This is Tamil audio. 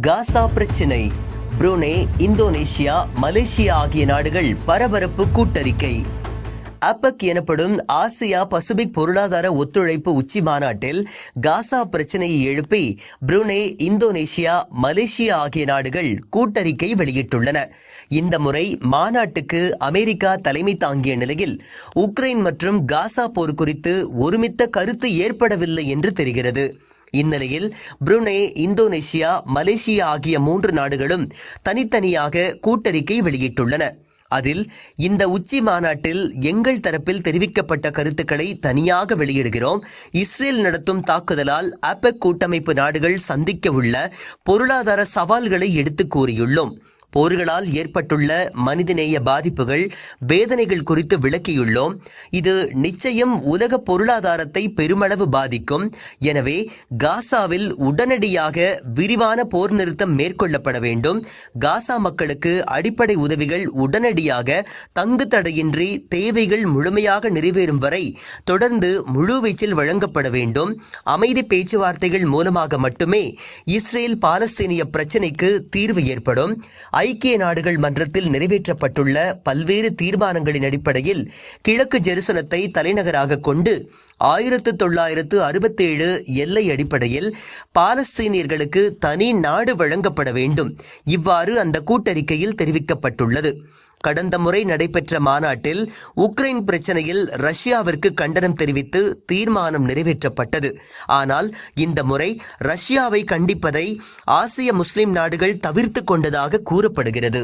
காசா பிரச்சினை. புரூனே இந்தோனேஷியா மலேசியா ஆகிய நாடுகள் பரபரப்பு கூட்டறிக்கை. அப்பக் எனப்படும் ஆசியா பசிபிக் பொருளாதார ஒத்துழைப்பு உச்சி மாநாட்டில் காசா பிரச்சினையை எழுப்பி புருனே இந்தோனேஷியா மலேசியா ஆகிய நாடுகள் கூட்டறிக்கை வெளியிட்டுள்ளன. இந்த முறை மாநாட்டுக்கு அமெரிக்கா தலைமை தாங்கிய நிலையில் உக்ரைன் மற்றும் காசா போர் குறித்து ஒருமித்த கருத்து ஏற்படவில்லை என்று தெரிகிறது. இந்நிலையில் புருனே இந்தோனேஷியா மலேசியா ஆகிய மூன்று நாடுகளும் தனித்தனியாக கூட்டறிக்கை வெளியிட்டுள்ளன. அதில் இந்த உச்சி மாநாட்டில் எங்கள் தரப்பில் தெரிவிக்கப்பட்ட கருத்துக்களை தனியாக வெளியிடுகிறோம். இஸ்ரேல் நடத்தும் தாக்குதலால் அப்பெக் கூட்டமைப்பு நாடுகள் சந்திக்க உள்ள பொருளாதார சவால்களை எடுத்து கூறியுள்ளோம். போர்களால் ஏற்பட்டுள்ள மனிதநேய பாதிப்புகள் வேதனைகள் குறித்து விளக்கியுள்ளோம். இது நிச்சயம் உலக பொருளாதாரத்தை பெருமளவு பாதிக்கும். எனவே காசாவில் உடனடியாக விரிவான போர் நிறுத்தம் மேற்கொள்ளப்பட வேண்டும். காசா மக்களுக்கு அடிப்படை உதவிகள் உடனடியாக தங்கு தடையின்றி தேவைகள் முழுமையாக நிறைவேறும் வரை தொடர்ந்து முழுவீச்சில் வழங்கப்பட வேண்டும். அமைதி பேச்சுவார்த்தைகள் மூலமாக மட்டுமே இஸ்ரேல் பாலஸ்தீனிய பிரச்சினைக்கு தீர்வு ஏற்படும். ஐக்கிய நாடுகள் மன்றத்தில் நிறைவேற்றப்பட்டுள்ள பல்வேறு தீர்மானங்களின் அடிப்படையில் கிழக்கு ஜெருசலத்தை தலைநகராக கொண்டு ஆயிரத்து தொள்ளாயிரத்து அறுபத்தேழு எல்லை அடிப்படையில் பாலஸ்தீனியர்களுக்கு தனி நாடு வழங்கப்பட வேண்டும். இவ்வாறு அந்த கூட்டறிக்கையில் தெரிவிக்கப்பட்டுள்ளது. கடந்த முறை நடைபெற்ற மாநாட்டில் உக்ரைன் பிரச்சனையில் ரஷ்யாவிற்கு கண்டனம் தெரிவித்து தீர்மானம் நிறைவேற்றப்பட்டது. ஆனால் இந்த முறை ரஷ்யாவை கண்டிப்பதை ஆசிய முஸ்லிம் நாடுகள் தவிர்த்து கொண்டதாக கூறப்படுகிறது.